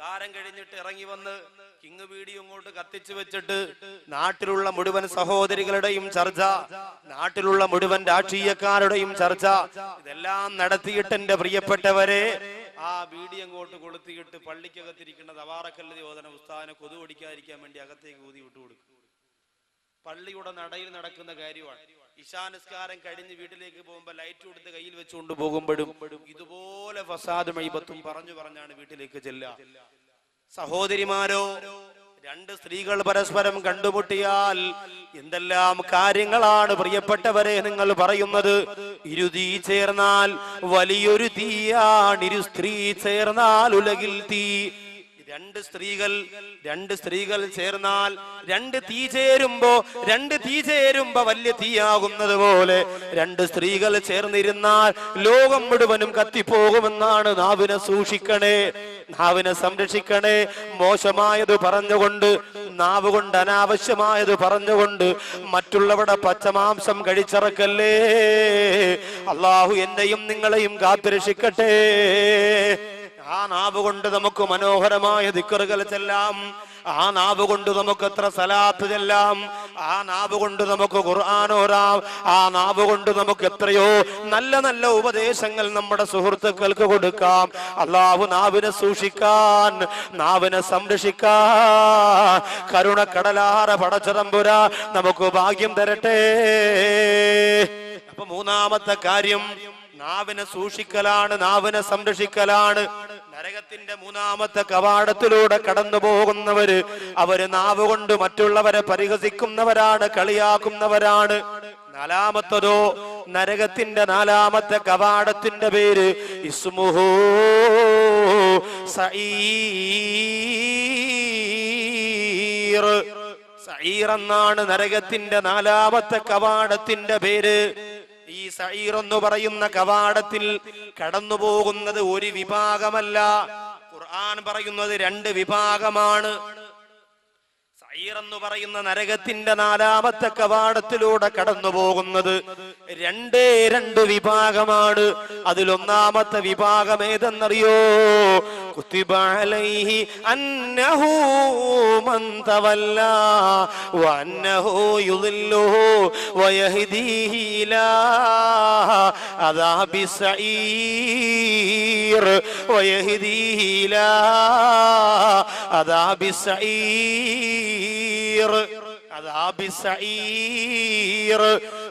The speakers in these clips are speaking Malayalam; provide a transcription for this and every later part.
നിസ്കാരം കഴിഞ്ഞിട്ട് ഇറങ്ങി വന്ന് കിങ് വീഡിയോ ഇങ്ങോട്ട് കത്തിച്ചു വെച്ചിട്ട് നാട്ടിലുള്ള മുഴുവൻ സഹോദരികളുടെയും ചർച്ച നാട്ടിലുള്ള മുഴുവൻ രാഷ്ട്രീയക്കാരുടെയും ചർച്ച ഇതെല്ലാം നടത്തിയിട്ട് എന്റെ പ്രിയപ്പെട്ടവരെ ആ വീഡിയോ അങ്ങോട്ട് കൊളുത്തിയിട്ട് പള്ളിക്കകത്തിരിക്കുന്ന തവാറക്കല്ല് യോധന ഉസ്താദിനെ കൊതു വേണ്ടി അകത്തേക്ക് ഊതി വിട്ടു കൊടുക്കും. പള്ളിയുടെ നടയിൽ നടക്കുന്ന കാര്യമാണ്. ഇശാനിസ്കാരം കഴിഞ്ഞ് വീട്ടിലേക്ക് പോകുമ്പോൾ ലൈറ്റ് കൊടുത്ത് കയ്യിൽ വെച്ചുകൊണ്ട് പോകുമ്പോഴും ഇതുപോലെ ഫസാദ് മൈബത്തും പറഞ്ഞു പറഞ്ഞാണ് വീട്ടിലേക്ക് ചെല്ലുക. സഹോദരിമാരോ രണ്ട് സ്ത്രീകൾ പരസ്പരം കണ്ടുമുട്ടിയാൽ എന്തെല്ലാം കാര്യങ്ങളാണ് പ്രിയപ്പെട്ടവരെ നിങ്ങൾ പറയുന്നത്? ഇരുതീ ചേർന്നാൽ വലിയൊരു തീയാണ് ഇരു സ്ത്രീ ചേർന്നാൽ ഉലകിൽ തീ. രണ്ട് സ്ത്രീകൾ രണ്ട് സ്ത്രീകൾ ചേർന്നാൽ രണ്ട് തീ ചേരുമ്പോ രണ്ട് തീ ചേരുമ്പോ വലിയ തീയാകുന്നത് പോലെ രണ്ട് സ്ത്രീകൾ ചേർന്നിരുന്നാൽ ലോകം മുഴുവനും കത്തിപ്പോകുമെന്നാണ് നാവിനെ സൂക്ഷിക്കണേ നാവിനെ സംരക്ഷിക്കണേ. മോശമായത് പറഞ്ഞുകൊണ്ട് നാവ് കൊണ്ട് അനാവശ്യമായത് പറഞ്ഞുകൊണ്ട് മറ്റുള്ളവരുടെ പച്ചമാംസം കഴിച്ചിറക്കല്ലേ? അള്ളാഹു എന്നെയും നിങ്ങളെയും കാത്തുരക്ഷിക്കട്ടെ. ആ നാവ് കൊണ്ട് നമുക്ക് മനോഹരമായ ദിക്കറുകൾ ചെല്ലാം. ആ നാവ് കൊണ്ട് നമുക്ക് എത്ര സലാത്ത് ചെല്ലാം. ആ നാവ് കൊണ്ട് നമുക്ക് ഖുർആാനോരാം ആ നാവ് കൊണ്ട് നമുക്ക് എത്രയോ നല്ല നല്ല ഉപദേശങ്ങൾ നമ്മുടെ സുഹൃത്തുക്കൾക്ക് കൊടുക്കാം. അള്ളാഹു നാവിനെ സൂക്ഷിക്കാൻ നാവിനെ സംരക്ഷിക്കാൻ. കടലാറ പടച്ചതമ്പുര നമുക്ക് ഭാഗ്യം തരട്ടെ. അപ്പൊ മൂന്നാമത്തെ കാര്യം നാവിനെ സൂക്ഷിക്കലാണ് നാവിനെ സംരക്ഷിക്കലാണ്. നരകത്തിന്റെ മൂന്നാമത്തെ കവാടത്തിലൂടെ കടന്നു പോകുന്നവര് അവർ നാവുകൊണ്ട് മറ്റുള്ളവരെ പരിഹസിക്കുന്നവരാണ് കളിയാക്കുന്നവരാണ്. നാലാമത്തതോ നരകത്തിന്റെ നാലാമത്തെ കവാടത്തിന്റെ പേര് ഇസ്മുഹോ സഈർ. സഈർ എന്നാണ് നരകത്തിന്റെ നാലാമത്തെ കവാടത്തിന്റെ പേര്. ഈ സഈർ എന്ന് പറയുന്ന കവാടത്തിൽ കടന്നു പോകുന്നത് ഒരു വിഭാഗമല്ല. ഖുർആൻ പറയുന്നത് രണ്ട് വിഭാഗമാണ്. സഈർ എന്ന് പറയുന്ന നരകത്തിന്റെ നാലാമത്തെ കവാടത്തിലൂടെ കടന്നു പോകുന്നത് രണ്ടേ രണ്ട് വിഭാഗമാണ്. അതിലൊന്നാമത്തെ വിഭാഗം ഏതെന്നറിയോ? കുത്തിബ അലൈഹി അന്നഹു മന്തവല്ല വന്നഹു സഈർ അദാബി സഈർ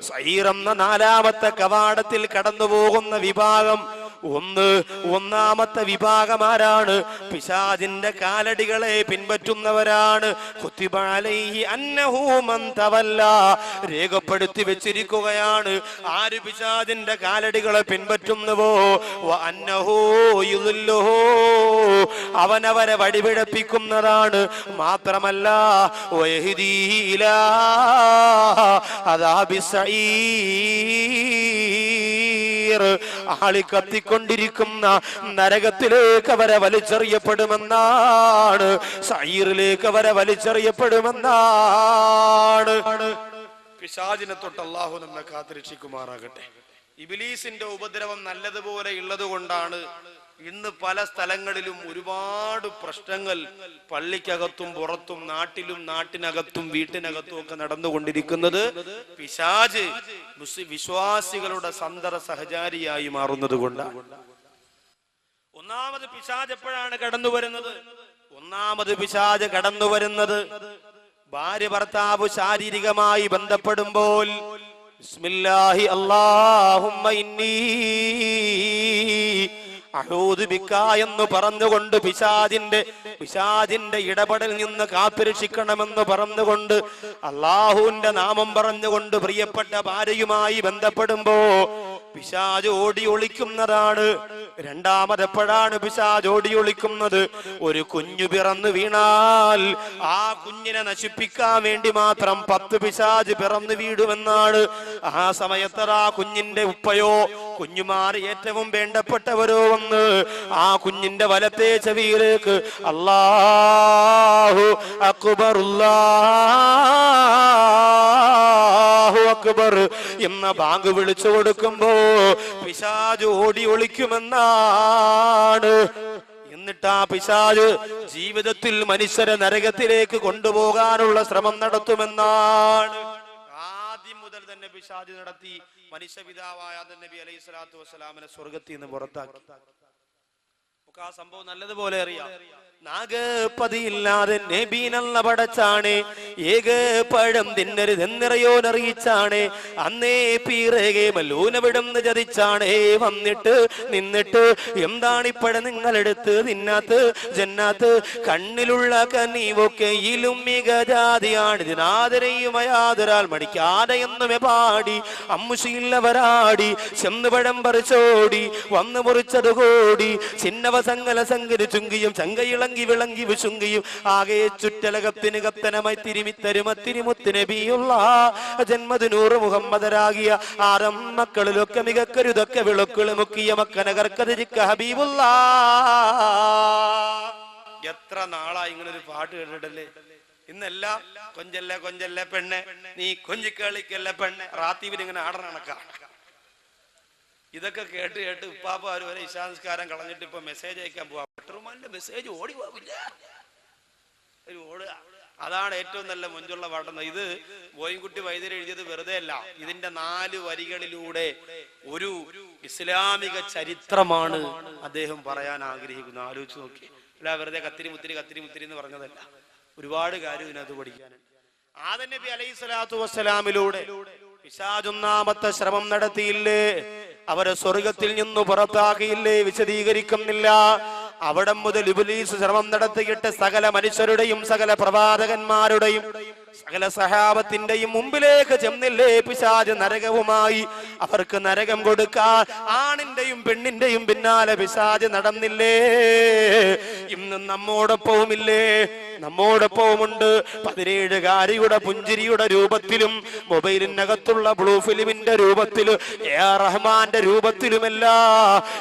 സഈർ എന്ന നാലാമത്തെ കവാടത്തിൽ കടന്നു പോകുന്ന വിഭാഗം ഒന്ന്. ഒന്നാമത്തെ വിഭാഗമാരാണ് പിശാജിന്റെ കാലടികളെ പിൻപറ്റുന്നവരാണ്. രേഖപ്പെടുത്തി വെച്ചിരിക്കുകയാണ്. ആര് പിശാജിന്റെ കാലടികളെ പിൻപറ്റുന്നുവോ? അവനവരെ വഴിപിഴപ്പിക്കുന്നതാണ് മാത്രമല്ല അതാ അദാബി സഈർ ആളി കത്തിക്കൊണ്ടിരിക്കുന്ന നരകത്തിലേക്ക് അവരെ വലിച്ചെറിയപ്പെടുമെന്നാണ്. സൈറിലേക്ക് അവരെ വലിച്ചെറിയപ്പെടുമെന്നാണ്. പിശാചിനെ തൊട്ട് അള്ളാഹു നമ്മെ കാത്തിരക്ഷിക്കുമാറാകട്ടെ. ഇബിലീസിന്റെ ഉപദ്രവം നല്ലതുപോലെ ഉള്ളത് കൊണ്ടാണ് ഇന്ന് പല സ്ഥലങ്ങളിലും ഒരുപാട് പ്രശ്നങ്ങൾ പള്ളിക്കകത്തും പുറത്തും നാട്ടിലും നാട്ടിനകത്തും വീട്ടിനകത്തും ഒക്കെ നടന്നുകൊണ്ടിരിക്കുന്നത് പിശാജ് വിശ്വാസികളുടെ സന്തര സഹചാരിയായി മാറുന്നത് കൊണ്ടാണ്. ഒന്നാമത് പിശാജ് എപ്പോഴാണ് കടന്നു വരുന്നത്? ഒന്നാമത് പിശാജ് കടന്നു വരുന്നത് ഭാര്യ ഭർത്താവ് ശാരീരികമായി ബന്ധപ്പെടുമ്പോൾ. ബിസ്മില്ലാഹി അല്ലാഹുമ്മ ഇന്നി അഹൂദ് ബിക്ക എന്ന് പറഞ്ഞുകൊണ്ട് പിശാജിന്റെ പിശാജിന്റെ ഇടപെടൽ നിന്ന് കാത്തുരക്ഷിക്കണമെന്ന് പറഞ്ഞുകൊണ്ട് അള്ളാഹുവിന്റെ നാമം പറഞ്ഞുകൊണ്ട് പ്രിയപ്പെട്ട ഭാര്യയുമായി ബന്ധപ്പെടുമ്പോ പിശാജ് ഓടി ഒളിക്കുന്നതാണ് രണ്ടാമത് എപ്പോഴാണ് പിശാജ് ഓടി ഒളിക്കുന്നത് ഒരു കുഞ്ഞു പിറന്നു വീണാൽ ആ കുഞ്ഞിനെ നശിപ്പിക്കാൻ വേണ്ടി മാത്രം പത്ത് പിശാജ് പിറന്നു വീടുമെന്നാണ്. ആ സമയത്ത് ആ കുഞ്ഞിന്റെ ഉപ്പയോ കുഞ്ഞുമാർ ഏറ്റവും വേണ്ടപ്പെട്ടവരോ വന്ന് ആ കുഞ്ഞിന്റെ വലത്തെ ചെവിയിലേക്ക് അല്ലാഹു അക്ബറുല്ലാഹു അക്ബർ എന്ന ബാങ്ക് വിളിച്ചു കൊടുക്കുമ്പോ പിശാജ് ഓടി ഒളിക്കുമെന്നാണ്. എന്നിട്ട് ആ പിശാജ് ജീവിതത്തിൽ മനുഷ്യരെ നരകത്തിലേക്ക് കൊണ്ടുപോകാനുള്ള ശ്രമം നടത്തുമെന്നാണ്. ആദ്യം മുതൽ തന്നെ പിശാജ് നടത്തി മനുഷ്യപിതാവായ നബി അലൈഹി സ്വലാത്തു വസ്സലാമിനെ സ്വർഗത്തിൽ നിന്ന് പുറത്താക്കി. നമുക്ക് ആ സംഭവം നല്ലതുപോലെ അറിയാം. നാഗപ്പതിയില്ലാതെ നബീനല്ല പടച്ചാണ്. ഏക പഴം തിന്നരുതെന്നിറയോനറിയിച്ചാണ് അന്നേ പീറകെ മല്ലൂനവിടുന്ന് ചതിച്ചാണ്. വന്നിട്ട് നിന്നിട്ട് എന്താണ് ഇപ്പഴം നിങ്ങളെടുത്ത് തിന്നാത്ത് ജന്നാത്ത് കണ്ണിലുള്ള കനീവൊക്കെയിലും മികജാതിയാണ്. ഇതിനാദരയുമയാതൊരാൾ മടിക്കാതെ എന്നുമേ പാടി. അമ്മുശീല്ലവരാടി ചെന്നുപഴം പറിച്ചോടി വന്നു മുറിച്ചത് കൂടി. ചിന്നവ സങ്കല ചുങ്കിയും ചങ്കയിളങ്കി വിളങ്ങി വിശുങ്കിയും. ആകെ ചുറ്റലകത്തിന് കത്തനമായി തിരുമിത്തരുമ തിരുമുത്ത് നബിയുള്ള ജന്മദിനൂറ് മുഹമ്മദരാകിയ ആറം മക്കളിലൊക്കെ മികക്കരുതൊക്കെ വിളക്കുകൾ മുക്കിയ മക്കനകർക്കതിരിക്ക ഹബീബുള്ള എത്ര നാളായി ഇങ്ങനൊരു പാട്ട് കേട്ടിട്ടല്ലേ? ഇന്നല്ല കൊഞ്ചല്ലേ കൊഞ്ചല്ലേ പെണ്ണെ. നീ കൊഞ്ചിക്കളിക്കല്ലേ പെണ്ണെ. റാത്തീവിന് ആടണ കണക്കാ ഇതൊക്കെ കേട്ട് കേട്ട് ഉപ്പാപ്പ അവർ വരെ ഇശാംസ്കാരം കളഞ്ഞിട്ട് ഇപ്പൊ മെസ്സേജ് അയക്കാൻ പോവാ. പെട്രോമാന്റെ മെസ്സേജ് ഓടി പോവില്ല. ഒരു ഓടുക അതാണ് ഏറ്റവും നല്ല മുഞ്ചുള്ള പാട്ടെന്ന്. ഇത് ബോയിൻകുട്ടി വൈദ്യർ എഴുതിയത് വെറുതെ അല്ല. ഇതിന്റെ നാല് വരികളിലൂടെ ഒരു ഇസ്ലാമിക ചരിത്രമാണ് അദ്ദേഹം പറയാൻ ആഗ്രഹിക്കുന്നത്. ആലോചിച്ച് നോക്കി അല്ല വെറുതെ കത്തിരി മുത്തിരി കത്തിരി മുത്തിരി എന്ന് പറഞ്ഞതല്ല. ഒരുപാട് കാര്യം ഇതിനകത്ത് പഠിക്കാനുണ്ട് ആദൻ നബി അലൈഹി സ്വലാത്തു വസ്സലാമിലൂടെ പിശാചൊന്നാമത്തെ ശ്രമം നടത്തിയില്ലേ? അവരെ സ്വർഗത്തിൽ നിന്ന് പുറത്താക്കിയില്ലേ? വിശദീകരിക്കുന്നില്ല. അവിടെ മുതൽ ഇബുലീസ് ശ്രമം നടത്തിയിട്ട് സകല മനുഷ്യരുടെയും സകല പ്രവാചകന്മാരുടെയും സകല സഹാബത്തിന്റെയും മുമ്പിലേക്ക് ചെന്നില്ലേ പിശാജ് നരകവുമായി. അവർക്ക് നരകം കൊടുക്കാൻ ആണിന്റെയും പെണ്ണിന്റെയും പിന്നാലെ പിശാജ് നടന്നില്ലേ? ഇന്ന് നമ്മോടൊപ്പവുമില്ലേ? നമ്മോടൊപ്പവുമുണ്ട്. പതിനേഴുകാരിയുടെ പുഞ്ചിരിയുടെ രൂപത്തിലും മൊബൈലിനകത്തുള്ള ബ്ലൂ ഫിലിമിന്റെ രൂപത്തിലും എ ആർ റഹ്മാന്റെ രൂപത്തിലുമല്ല.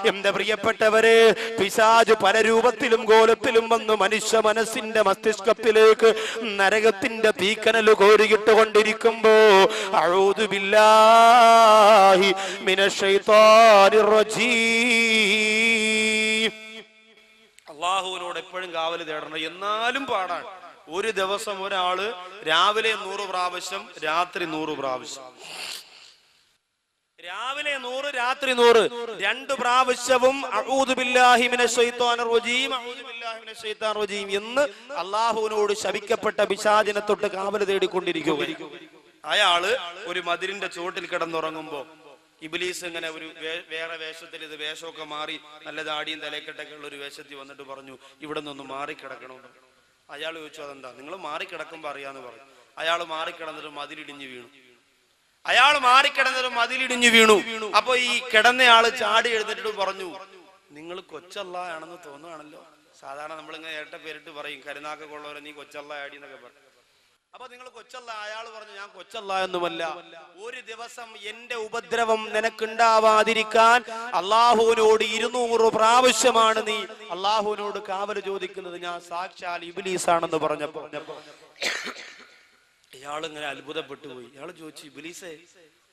എന്റെ പ്രിയപ്പെട്ടവരെ പിശാജ് പല രൂപത്തിലും ഗോലത്തിലും വന്ന് മനുഷ്യ മനസ്സിന്റെ മസ്തിഷ്കത്തിലേക്ക് നരകത്തിന്റെ തീക്കനൽ കോരിയിട്ട് കൊണ്ടിരിക്കുമ്പോ അഴുതുമില്ലാഹി മിനശ്ശൈത്വാനിർ റജീം. അള്ളാഹുവിനോട് എപ്പോഴും കാവൽ തേടണം. എന്നാലും പാടാണ്. ഒരു ദിവസം ഒരാൾ രാവിലെ നൂറ് പ്രാവശ്യം രാത്രി നൂറ് പ്രാവശ്യം. രാവിലെ നൂറ് രാത്രി നൂറ്. രണ്ട് പ്രാവശ്യവും എന്ന് അള്ളാഹുവിനോട് ശപിക്കപ്പെട്ട പിശാചിനെ തൊട്ട് കാവൽ തേടിക്കൊണ്ടിരിക്കുക അയാൾ ഒരു മതിലിന്റെ ചുവട്ടിൽ കിടന്നുറങ്ങുമ്പോ ഇബിലീസ് ഇങ്ങനെ ഒരു വേറെ വേഷത്തിൽ ഇത് വേഷമൊക്കെ മാറി നല്ല ദാടിയും തലക്കെട്ടൊക്കെ ഉള്ള ഒരു വേഷത്തിൽ വന്നിട്ട് പറഞ്ഞു ഇവിടെ നിന്നൊന്ന് മാറിക്കിടക്കണമെന്ന് അയാൾ ചോദിച്ചു അതെന്താ? നിങ്ങൾ മാറിക്കിടക്കുമ്പോ അറിയാന്ന് പറഞ്ഞു. അയാൾ മാറിക്കിടന്നിട്ട് മതിലിടിഞ്ഞു വീണു. അയാൾ മാറിക്കിടന്നിട്ട് മതിലിടിഞ്ഞു വീണു. അപ്പൊ ഈ കിടന്നയാൾ ചാടി എഴുന്നേറ്റിട്ട് പറഞ്ഞു നിങ്ങൾ കൊച്ചല്ലായാണെന്ന് തോന്നുകയാണല്ലോ സാധാരണ നമ്മളിങ്ങനെ ഏട്ട പേരിട്ട് പറയും കരുനാക്കൊള്ളവരെ നീ കൊച്ചല്ല ആടി എന്നൊക്കെ പറയും. അപ്പൊ നിങ്ങൾ കൊച്ചല്ല അയാൾ പറഞ്ഞു ഞാൻ കൊച്ചല്ല എന്നുമല്ല. ഒരു ദിവസം എന്റെ ഉപദ്രവം നിനക്കുണ്ടാവാതിരിക്കാൻ അള്ളാഹുവിനോട് ഇരുന്നൂറ് പ്രാവശ്യമാണ് നീ അള്ളാഹുവിനോട് കാവൽ ചോദിക്കുന്നത്. ഞാൻ സാക്ഷാൽ ഇബിലീസ് ആണെന്ന് പറഞ്ഞപ്പോ. ഇയാൾ ഇങ്ങനെ അത്ഭുതപ്പെട്ടു പോയി. ഇയാൾ ചോദിച്ചു ഇബിലീസേ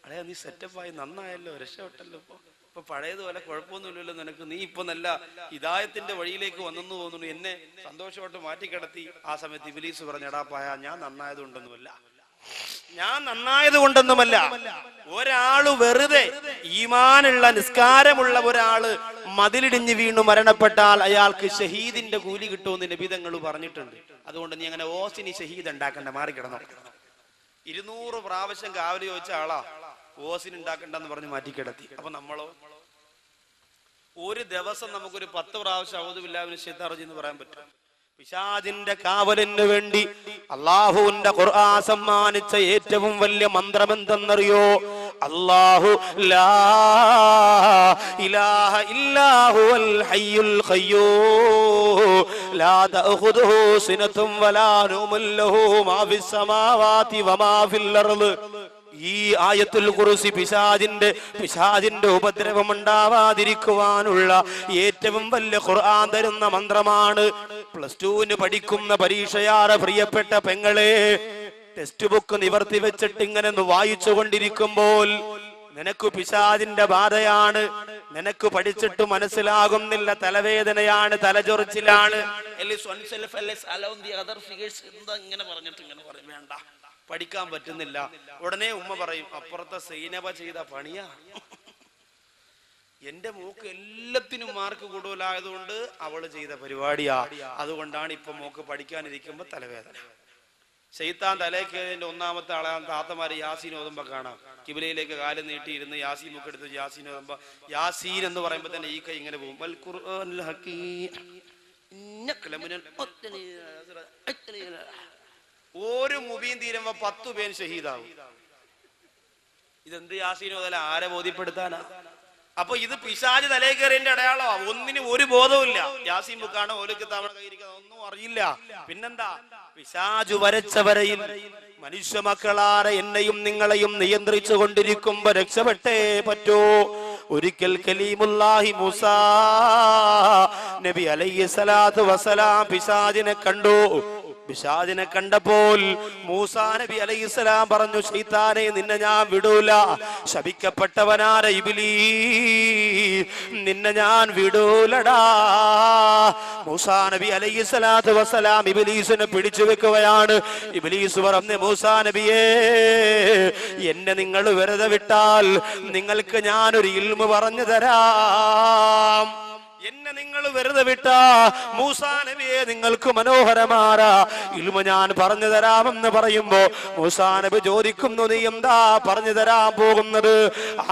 അടയാ നീ സെറ്റപ്പായി നന്നായല്ലോ രക്ഷപ്പെട്ടല്ലോ ഇപ്പൊ. ഇപ്പൊ പഴയതുപോലെ കുഴപ്പമൊന്നുമില്ലല്ലോ നിനക്ക്. നീ ഇപ്പൊ നല്ല ഹിദായത്തിന്റെ വഴിയിലേക്ക് വന്നെന്ന് തോന്നുന്നു. എന്നെ സന്തോഷമായിട്ട് മാറ്റിക്കിടത്തി ആ സമയത്ത് ഇബിലീസ് പറഞ്ഞടാ പായ ഞാൻ നന്നായതുകൊണ്ടൊന്നുമല്ല. ഞാൻ നന്നായത് കൊണ്ടൊന്നുമല്ല ഒരാൾ വെറുതെ ഈമാനുള്ള നിസ്കാരമുള്ള ഒരാൾ മതിലിടിഞ്ഞ് വീണു മരണപ്പെട്ടാൽ അയാൾക്ക് ഷഹീദിന്റെ കൂലി കിട്ടുമെന്ന് നബിതങ്ങൾ പറഞ്ഞിട്ടുണ്ട്. അതുകൊണ്ട് നീ അങ്ങനെ ഓസിനി ഷഹീദ് ഉണ്ടാക്കണ്ട മാറിക്കിടന്നു. ഇരുന്നൂറ് പ്രാവശ്യം കാവലി ചോദിച്ച ആളാ. ഓസിന് ഉണ്ടാക്കണ്ടെന്ന് പറഞ്ഞ് മാറ്റിക്കിടത്തി. അപ്പൊ നമ്മളോ? ഒരു ദിവസം നമുക്കൊരു പത്ത് പ്രാവശ്യം ശൈത്താറജി എന്ന് പറയാൻ പറ്റും. പിശാജിന്റെ കാവലിന് വേണ്ടി അള്ളാഹുവിന്റെ ഖുർആൻ സമ്മാനിച്ച ഏറ്റവും വലിയ മന്ത്രം എന്തെന്നറിയോ ലാ ഇലാഹ ഇല്ലാഹു ഹയ്യുൽ ലാ തഅഖുദുഹു സിനത്തും വലാ സമാവാതി വമാ ഫിൽ അർൾ ഈ ആയത്തുൽ കുറിസി പിശാജിന്റെ പിശാജിന്റെ ഉപദ്രവം ഉണ്ടാവാതിരിക്കുവാനുള്ള ഏറ്റവും വലിയ ഖുർആൻ തരുന്ന മന്ത്രമാണ് പ്ലസ് ടുവിന് പഠിക്കുന്ന പരീക്ഷയാറ് പ്രിയപ്പെട്ട പെങ്ങളെ ടെക്സ്റ്റ് ബുക്ക് നിവർത്തി വെച്ചിട്ട് ഇങ്ങനെ വായിച്ചു കൊണ്ടിരിക്കുമ്പോൾ നിനക്ക് പിശാജിന്റെ ബാധയാണ് നിനക്ക് പഠിച്ചിട്ട് മനസ്സിലാകുന്നില്ല തലവേദനയാണ് തലചൊറിച്ചിലാണ്. പറഞ്ഞിട്ട് ഇങ്ങനെ പറയും. വേണ്ട. പഠിക്കാൻ പറ്റുന്നില്ല. ഉടനെ ഉമ്മ പറയും അപ്പുറത്തെ സൈനബ ചെയ്ത പണിയാ. എന്റെ മൂക്ക് എല്ലാത്തിനും മാർക്ക് കൂടുതലായതുകൊണ്ട് അവൾ ചെയ്ത പരിപാടിയാ. അതുകൊണ്ടാണ് ഇപ്പൊ മോക്ക് പഠിക്കാനിരിക്കുമ്പോ തലവേദന. ചെയ്ത്താൻ തലേക്കേതിന്റെ ഒന്നാമത്തെ ആളെ. താത്തമാര് യാസീൻ ഓതുമ്പോ കാണാം. കിബിലയിലേക്ക് കാലം നീട്ടിയിരുന്ന് യാസീൻ മുക്ക് എടുത്ത് യാസീൻ ഓതുമ്പോ യാസീൻ എന്ന് പറയുമ്പോ തന്നെ ഈ കൈ ഇങ്ങനെ പോകും. ഒരു മുബീൻ തീരുമ്പോ പത്തു പേൻ ഷഹീദാവും. ഇതെന്ത് യാസീൻ അതല്ല ആരെ ബോധ്യപ്പെടുത്താനാ? അപ്പൊ ഇത് പിശാജ് തലേ കയറിന്റെ അടയാളമാ ഒന്നിനും ഒരു ബോധവുമില്ല. യാസീൻ ബുക്കാണ് ഓലക്ക് തവണ കയ്യിരിക്കുന്നത് ഒന്നും അറിയില്ല. പിന്നെന്താ? പിശാജു വരച്ച വരയിൽ മനുഷ്യ മക്കളാരെ എന്നെയും നിങ്ങളെയും നിയന്ത്രിച്ചു കൊണ്ടിരിക്കുമ്പോ രക്ഷപ്പെട്ടേ പറ്റൂ. ഒരിക്കൽ കലീമുല്ലാഹി മൂസ നബി അലൈഹി സ്വലാത്തു വസലാം പിശാജിനെ കണ്ടു. പിശാദിനെ കണ്ടപ്പോൾ മൂസാ നബി അലൈഹിസ്സലാം പറഞ്ഞു ശൈത്താനെ നിന്നെ ഞാൻ വിടൂല. ശപിക്കപ്പെട്ടവനാര ഇബിലീ നിന്നെ ഞാൻ വിടൂലടാ. മൂസാ നബി അലൈഹിസ്സലാത്തു വസ്സലാം ഇബിലീസിനെ പിടിച്ചു വെക്കുകയാണ്. ഇബിലീസ് പറഞ്ഞു മൂസാ നബിയേ എന്നെ നിങ്ങൾ വെറുതെ വിട്ടാൽ നിങ്ങൾക്ക് ഞാനൊരു ഇൽമു പറഞ്ഞു തരാം. എന്നെ നിങ്ങൾ വെറുതെ വിട്ട. മൂസാ നബിയെ നിങ്ങൾക്ക് മനോഹരമാരാ. ഇൽമ ഞാൻ പറഞ്ഞു തരാമെന്ന് പറയുമ്പോ മൂസാ നബി ചോദിക്കുന്നു നീ എന്താ പറഞ്ഞു തരാൻ പോകുന്നത്?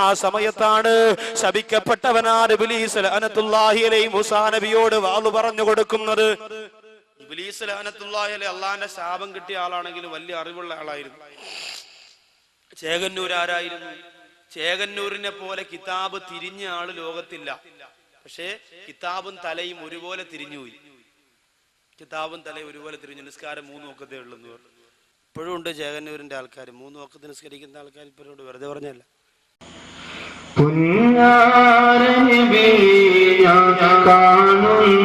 ആ സമയത്താണ് ശപിക്കപ്പെട്ടവനാണ് ഇബ്ലീസ് ലഅനത്തുല്ലാഹി അലൈഹി മൂസാ നബിയോട് വാളു പറഞ്ഞു കൊടുക്കുന്നത്. ഇബ്ലീസ് ലഅനത്തുല്ലാഹി അലൈഹി അള്ളാന്റെ ശാപം കിട്ടിയ ആളാണെങ്കിൽ വലിയ അറിവുള്ള ആളായിരുന്നു. ചേകന്നൂർ ആരായിരുന്നു? ചേകന്നൂരിനെ പോലെ കിതാബ് തിരിഞ്ഞ ആൾ ലോകത്തില്ല. പക്ഷേ കിതാബും തലയും ഒരുപോലെ തിരിഞ്ഞുപോയി. കിതാബും തലയും ഒരുപോലെ തിരിഞ്ഞു. നിസ്കാരം മൂന്ന് നോക്കത്തേ ഉള്ളൂ എന്ന് പറഞ്ഞു. ഇപ്പോഴും ഉണ്ട് ജഗന്നൂരിന്റെ ആൾക്കാർ. മൂന്ന് നോക്കത്ത് നിസ്കരിക്കുന്ന ആൾക്കാർ ഇപ്പോഴും ഉണ്ട്. വെറുതെ പറഞ്ഞല്ല കാണുന്നതെന്നാ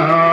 الله